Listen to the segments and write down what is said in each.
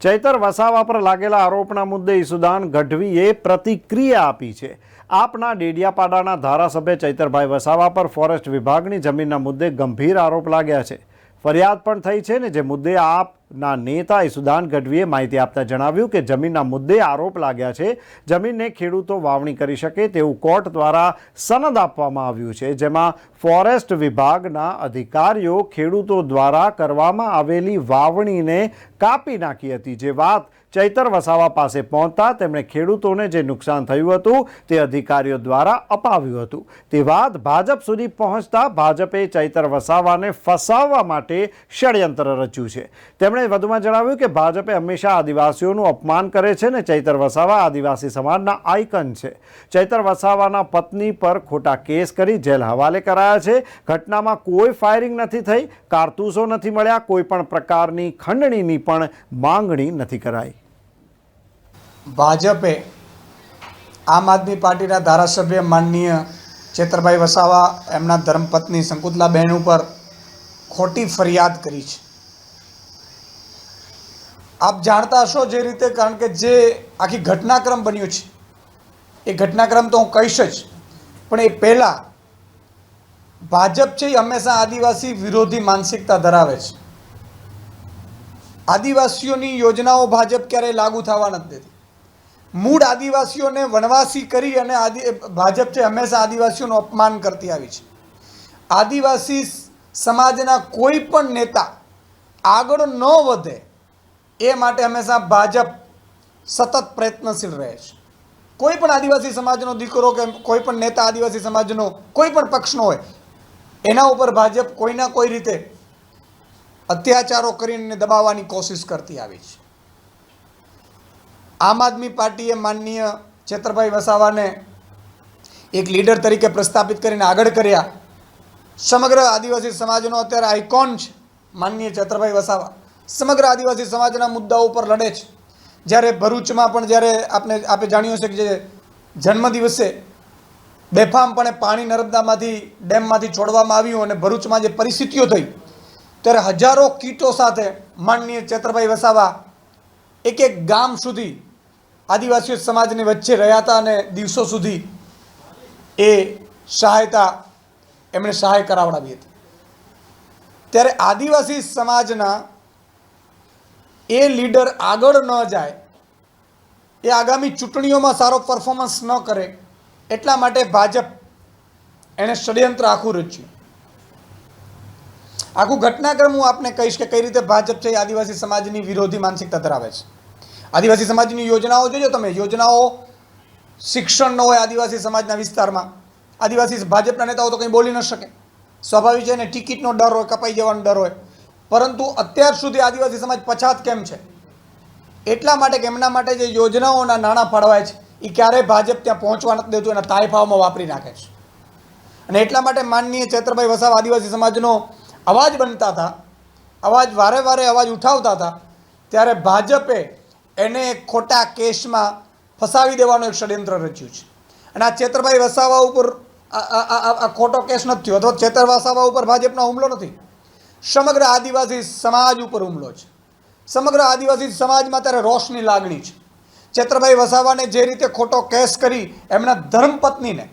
ચૈતર વસાવા પર લાગેલા આરોપના મુદ્દે ઈસુદાન ગઢવીએ પ્રતિક્રિયા આપી છે. આપના ડેડિયાપાડાના ધારાસભ્ય ચૈતરભાઈ વસાવા પર ફોરેસ્ટ વિભાગની જમીનના મુદ્દે ગંભીર આરોપ લાગ્યા છે. ફરિયાદ પણ થઈ છે ને, જે મુદ્દે આપના નેતા ઈસુદાન ગઢવીએ માહિતી આપતા જણાવ્યું કે જમીનના મુદ્દે આરોપ લાગ્યા છે. જમીનને ખેડૂતો વાવણી કરી શકે તેવું કોર્ટ દ્વારા સનદ આપવામાં આવ્યું છે, જેમાં ફોરેસ્ટ વિભાગના અધિકારીઓ ખેડૂતો દ્વારા કરવામાં આવેલી વાવણીને કાપી નાખી હતી. જે વાત ચૈતર વસાવા પાસે પહોંચતા તેમણે ખેડૂતોને જે નુકસાન થયું હતું તે અધિકારીઓ દ્વારા અપાવ્યું હતું. તે વાત ભાજપ સુધી પહોંચતા ભાજપે ચૈતર વસાવાને ફસાવવા માટે ષડયંત્ર રચ્યું છે. તેમણે વધુમાં જણાવ્યું કે ભાજપે હંમેશા આદિવાસીઓનું અપમાન કરે છે ને ચૈતર વસાવા આદિવાસી સમાજના આઇકન છે. ચૈતર વસાવાના પત્ની પર ખોટા કેસ કરી જેલ હવાલે કરાયા છે. ઘટનામાં કોઈ ફાયરિંગ નથી થઈ, કારતૂસો નથી મળ્યા, કોઈ પણ પ્રકારની ખંડણીની પણ માંગણી નથી કરાઈ. ભાજપે આમ આદમી પાર્ટીના ધારાસભ્ય માનનીય ચેતરભાઈ વસાવા, એમના ધર્મપત્ની શંકુતલાબહેન ઉપર ખોટી ફરિયાદ કરી છે. આપ જાણતા હશો જે રીતે, કારણ કે જે આખી ઘટનાક્રમ બન્યો છે. એ ઘટનાક્રમ તો હું કહીશ જ. પણ એ પહેલાં ભાજપ છે એ હંમેશા આદિવાસી વિરોધી માનસિકતા ધરાવે છે. આદિવાસીઓની યોજનાઓ ભાજપ ક્યારેય લાગુ થવા નથી દેતી. મૂળ આદિવાસીઓને વનવાસી કરી અને આદિ ભાજપ છે હંમેશા આદિવાસીઓનું અપમાન કરતી આવી છે. આદિવાસી સમાજના કોઈ પણ નેતા આગળ ન વધે એ માટે હંમેશા ભાજપ સતત પ્રયત્નશીલ રહે છે. કોઈ પણ આદિવાસી સમાજનો દીકરો કે કોઈ પણ નેતા આદિવાસી સમાજનો, કોઈ પણ પક્ષનો હોય, એના ઉપર ભાજપ કોઈના કોઈ રીતે અત્યાચારો કરીને દબાવવાની કોશિશ કરતી આવી છે. આમ આદમી પાર્ટીએ માનનીય ચેતરભાઈ વસાવાને એક લીડર તરીકે પ્રસ્થાપિત કરીને આગળ કર્યા. સમગ્ર આદિવાસી સમાજનો અત્યારે આઇકોન છે માનનીય ચેતરભાઈ વસાવા. સમગ્ર આદિવાસી સમાજના મુદ્દાઓ ઉપર લડે છે. જ્યારે ભરૂચમાં પણ જ્યારે આપણે આપણે જાણ્યું છે કે જે જન્મદિવસે બેફામપણે પાણી નર્મદામાંથી ડેમમાંથી છોડવામાં આવ્યું અને ભરૂચમાં જે પરિસ્થિતિઓ થઈ, ત્યારે હજારો કીટો સાથે માનનીય ચેતરભાઈ વસાવા એક એક ગામ સુધી આદિવાસી સમાજની વચ્ચે રહ્યા હતા અને દિવસો સુધી એ સહાયતા એમણે સહાય કરાવડાવી હતી. ત્યારે આદિવાસી સમાજના એ લીડર આગળ ન જાય, એ આગામી ચૂંટણીઓમાં સારો પરફોર્મન્સ ન કરે, એટલા માટે ભાજપ એણે ષડયંત્ર આખું રચ્યું. આખું ઘટનાક્રમ હું આપને કહીશ કે કઈ રીતે ભાજપ છે આદિવાસી સમાજની વિરોધી માનસિકતા ધરાવે છે. આદિવાસી સમાજની યોજનાઓ જોજો તમે, યોજનાઓ શિક્ષણ ન હોય આદિવાસી સમાજના વિસ્તારમાં, આદિવાસી ભાજપના નેતાઓ તો કંઈ બોલી ન શકે. સ્વાભાવિક છે ને ટિકિટનો ડર હોય, કપાઈ જવાનો ડર હોય. પરંતુ અત્યાર સુધી આદિવાસી સમાજ પછાત કેમ છે? એટલા માટે કે એમના માટે જે યોજનાઓના નાણાં ફાળવાય છે એ ક્યારેય ભાજપ ત્યાં પહોંચવા નથી દેતું, એના તાયફાવમાં વાપરી નાખે છે. અને એટલા માટે માનનીય ચેત્રભાઈ વસાવ આદિવાસી સમાજનો અવાજ બનતા હતા, અવાજ વારે વારે અવાજ ઉઠાવતા હતા, ત્યારે ભાજપે એને ખોટા કેસમાં ફસાવી દેવાનું એક ષડયંત્ર રચ્યું છે. અને આ ચેતરભાઈ વસાવા ઉપર ખોટો કેસ નથી થયો, અથવા ચેતર વસાવા ઉપર ભાજપનો હુમલો નથી. સમગ્ર આદિવાસી સમાજ ઉપર હુમલો છે. સમગ્ર આદિવાસી સમાજમાં ત્યારે રોષની લાગણી છે. ચેત્રભાઈ વસાવાને જે રીતે ખોટો કેસ કરી એમના ધર્મપત્નીને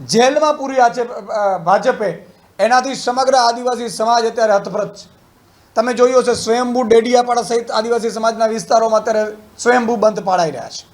જેલમાં પૂર્યા છે ભાજપે, એનાથી સમગ્ર આદિવાસી સમાજ અત્યારે હતપ્રત છે. તમે જોયું હશે સ્વયંભૂ ડેડિયાપાડા સહિત આદિવાસી સમાજના વિસ્તારોમાં અત્યારે સ્વયંભૂ બંધ પાડાઈ રહ્યા છે.